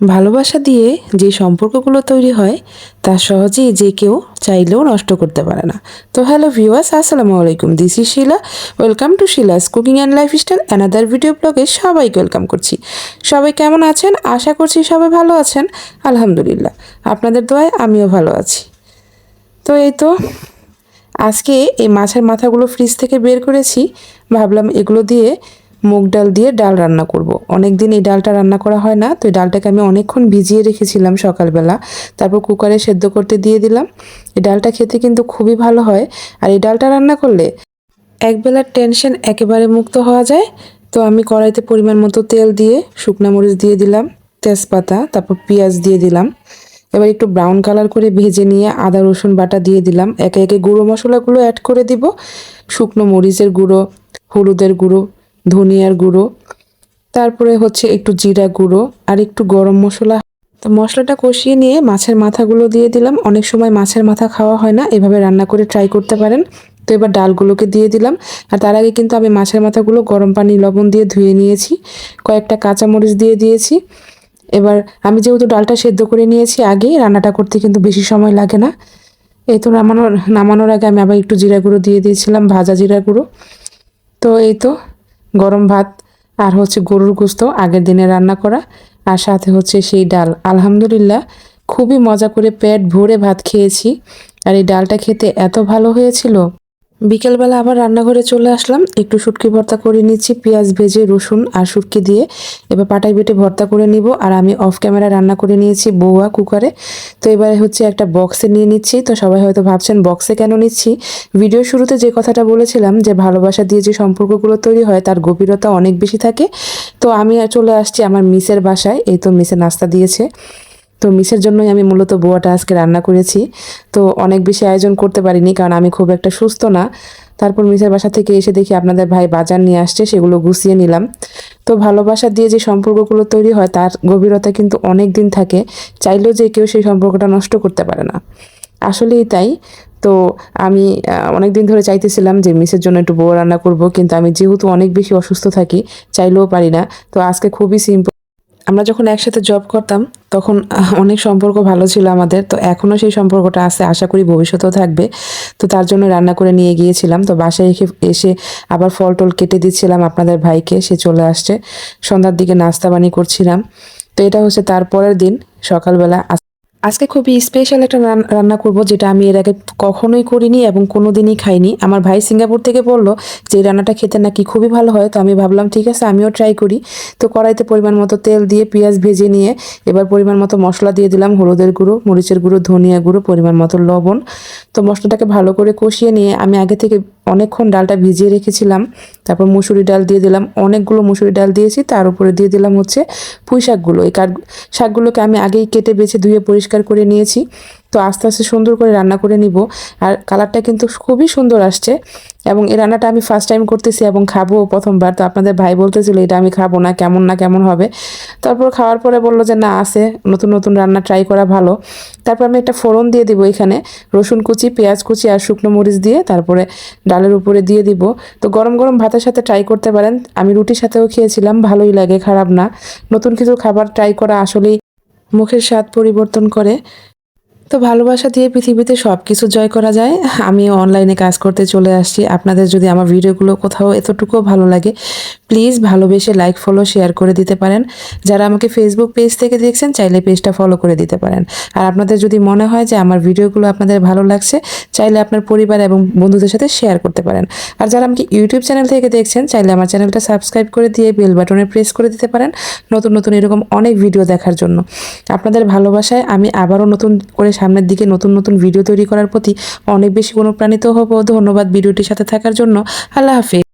ভালোবাসা দিয়ে যে সম্পর্কগুলো তৈরি হয়, তা সহজেই যে কেউ চাইলেও নষ্ট করতে পারে না। তো হ্যালো ভিউয়ার্স আসসালামু আলাইকুম। This is Shila welcome to Shila's cooking and lifestyle another video ব্লগে সবাইকে ওয়েলকাম করছি। সবাই কেমন আছেন? আশা করছি সবাই ভালো আছেন। আলহামদুলিল্লাহ। আপনাদের দোয়ায় আমিও ভালো আছি। তো এই তো, আজকে এই মাছের মাথাগুলো ফ্রিজ থেকে বের করেছি। ভাবলাম এগুলো দিয়ে মুগ ডাল দিয়ে ডাল রান্না করব। অনেক দিন এই ডালটা রান্না করা হয় না, তো এই ডালটাকে আমি অনেকক্ষণ ভিজিয়ে রেখেছিলাম সকালবেলা। তারপর কুকারে সেদ্ধ করতে দিয়ে দিলাম। এই ডালটা খেতে কিন্তু খুবই ভালো হয়। আর এই ডালটা রান্না করলে একবেলার টেনশন একেবারে মুক্ত হওয়া যায়। তো আমি কড়াইতে পরিমাণ মতো তেল দিয়ে শুকনা মরিচ দিয়ে দিলাম, তেজপাতা, তারপর পেঁয়াজ দিয়ে দিলাম। এবার একটু ব্রাউন কালার করে ভেজে নিয়ে আদা, রসুন বাটা দিয়ে দিলাম। একে একে গুঁড়ো মশলাগুলো অ্যাড করে দিব। শুকনো মরিচের গুঁড়ো, হলুদের গুঁড়ো ধনিয়ার গুঁড়ো, তারপরে হচ্ছে একটু জিরা গুঁড়ো আর একটু গরম মশলা। তো মশলাটা কষিয়ে নিয়ে মাছের মাথাগুলো দিয়ে দিলাম। অনেক সময় মাছের মাথা খাওয়া হয় না, এভাবে রান্না করে ট্রাই করতে পারেন। তো এবার ডালগুলোকে দিয়ে দিলাম। আর তার আগে কিন্তু আমি মাছের মাথাগুলো গরম পানি, লবণ দিয়ে ধুয়ে নিয়েছি। কয়েকটা কাঁচামরিচ দিয়ে দিয়েছি। এবার আমি যেহেতু ডালটা সেদ্ধ করে নিয়েছি, আগেই রান্নাটা করতে কিন্তু বেশি সময় লাগে না। এই তো নামানোর নামানোর আগে আমি আবার একটু জিরা গুঁড়ো দিয়ে দিয়েছিলাম, ভাজা জিরা গুঁড়ো। তো এই তো গরম ভাত আর হচ্ছে গরুর গোস্ত, আগের দিনে রান্না করা আর সাথে হচ্ছে সেই ডাল। আলহামদুলিল্লাহ, খুবই মজা করে পেট ভরে ভাত খেয়েছি। আর এই ডালটা খেতে এত ভালো হয়েছিল। বিকেলবেলা আবার রান্নাঘরে চলে আসলাম। একটু শুটকি ভর্তা করে নিচ্ছি, পেঁয়াজ, ভেজে, রসুন আর শুটকি দিয়ে। এবার পাটাই বেটে ভর্তা করে নিব আর আমি অফ ক্যামেরা রান্না করে নিয়েছি বৌয়া কুকারে। তো এবারে হচ্ছে একটা বক্সে নিয়ে নিচ্ছি। তো সবাই হয়তো ভাবছেন বক্সে কেন নিচ্ছি? ভিডিও শুরুতে যে কথাটা বলেছিলাম যে, ভালোবাসা দিয়ে যে সম্পর্কগুলো তৈরি হয়, তার গভীরতা অনেক বেশি থাকে। তো আমি চলে আসছি আমার মিসের বাসায়। এই তো মিসে নাস্তা দিয়েছে। তো মিসের জন্যই আমি মূলত বোয়াটা আজকে রান্না করেছি। তো অনেক বেশি আয়োজন করতে পারিনি কারণ আমি খুব একটা সুস্থ না। তারপর মিসের বাসা থেকে এসে দেখি আপনাদের ভাই বাজার নিয়ে আসছে, সেগুলো গুছিয়ে নিলাম। তো ভালোবাসা দিয়ে যে সম্পর্কগুলো তৈরি হয়, তার গভীরতা কিন্তু অনেক দিন থাকে। চাইলেও যে কেউ সেই সম্পর্কটা নষ্ট করতে পারে না। আসলেই তাই। তো আমি অনেক দিন ধরে চাইতেছিলাম যে মিসের জন্য একটু বউ রান্না করব, কিন্তু আমি যেহেতু অনেক বেশি অসুস্থ থাকি, চাইলেও পারি না। তো আজকে খুবই সিম্পল আমরা যখন একসাথে জব করতাম, তখন অনেক সম্পর্ক ভালো ছিল আমাদের। তো এখনও সেই সম্পর্কটা আছে, আশা করি ভবিষ্যতেও থাকবে। তো তার জন্য রান্না করে নিয়ে গিয়েছিলাম। তো বাসায় এসে এসে আবার ফল টল কেটে দিচ্ছিলাম আপনাদের ভাইকে। সে চলে আসছে। সন্ধ্যার দিকে নাস্তা বানি করছিলাম। তো এটা হচ্ছে তারপরের দিন। সকালবেলা আজকে খুবই স্পেশাল একটা রান- রান্না করব, যেটা আমি এর আগে কখনোই করিনি এবং কোনো দিনই খাইনি। আমার ভাই সিঙ্গাপুর থেকে বলল যে, এই রান্নাটা খেতে নাকি খুবই ভালো হয়। তো আমি ভাবলাম, ঠিক আছে, আমিও ট্রাই করি। তো কড়াইতে পরিমাণ মতো তেল দিয়ে পেঁয়াজ ভেজে নিয়ে এবার পরিমাণ মতো মশলা দিয়ে দিলাম, হলুদের গুঁড়ো, মরিচের গুঁড়ো, ধনিয়া গুঁড়ো, পরিমাণ মতো লবণ। তো মশলাটাকে ভালো করে কষিয়ে নিয়ে আমি আগে থেকে অনেকক্ষণ ডালটা ভিজিয়ে রেখেছিলাম, তারপর মুসুরি ডাল দিয়ে দিলাম, অনেকগুলো মুসুরি ডাল দিয়েছি, তার উপরে দিয়ে দিলাম হচ্ছে পুঁই শাকগুলো। এই কাঠ শাকগুলোকে আমি আগেই কেটে বেছে ধুয়ে পরিষ্কার করে নিয়েছি, তো আস্তে আস্তে সুন্দর করে রান্না করে নিব, আর কালারটা কিন্তু খুবই সুন্দর আসছে। এবং এই রান্নাটা আমি ফার্স্ট টাইম করতেছি এবং খাব প্রথমবার। তো আপনাদের ভাই বলতেছিল, এটা আমি খাব না, কেমন না কেমন হবে? তারপর খাওয়ার পরে বলল যে, না, আছে, নতুন নতুন রান্না ট্রাই করা ভালো। তারপর আমি একটা ফোড়ন দিয়ে দিব এখানে, রসুন কুচি, পেঁয়াজ কুচি আর শুকনো মরিচ দিয়ে তারপরে ডালের উপরে দিয়ে দিব। তো গরম গরম ভাতের সাথে ট্রাই করতে পারেন। আমি রুটির সাথেও খেয়েছিলাম, ভালোই লাগে, খারাপ না। নতুন কিছু খাবার ট্রাই করা আসলেই মুখের স্বাদ পরিবর্তন করে। তো ভালোবাসা দিয়ে পৃথিবীতে সব কিছু জয় করা যায় আমিও অনলাইনে কাজ করতে চলে আসছি। আপনাদের যদি আমার ভিডিওগুলো কোথাও এতটুকুও ভালো লাগে প্লিজ ভালোবেসে লাইক ফলো শেয়ার করে দিতে পারেন। যারা আমাকে ফেসবুক পেজ থেকে দেখছেন, চাইলে পেজটা ফলো করে দিতে পারেন। আর আপনাদের যদি মনে হয় যে আমার ভিডিওগুলো আপনাদের ভালো লাগছে, চাইলে আপনার পরিবার এবং বন্ধুদের সাথে শেয়ার করতে পারেন। আর যারা আমাকে ইউটিউব চ্যানেল থেকে দেখছেন, চাইলে আমার চ্যানেলটা সাবস্ক্রাইব করে দিয়ে বেল বাটনে প্রেস করে দিতে পারেন, নতুন নতুন এরকম অনেক ভিডিও দেখার জন্য। আপনাদের ভালোবাসায় আমি আবারও নতুন করে সামনের দিকে নতুন নতুন ভিডিও তৈরি করার প্রতি অনেক বেশি অনুপ্রাণিত হব। ধন্যবাদ ভিডিওটির সাথে থাকার জন্য। আল্লাহ হাফিজ।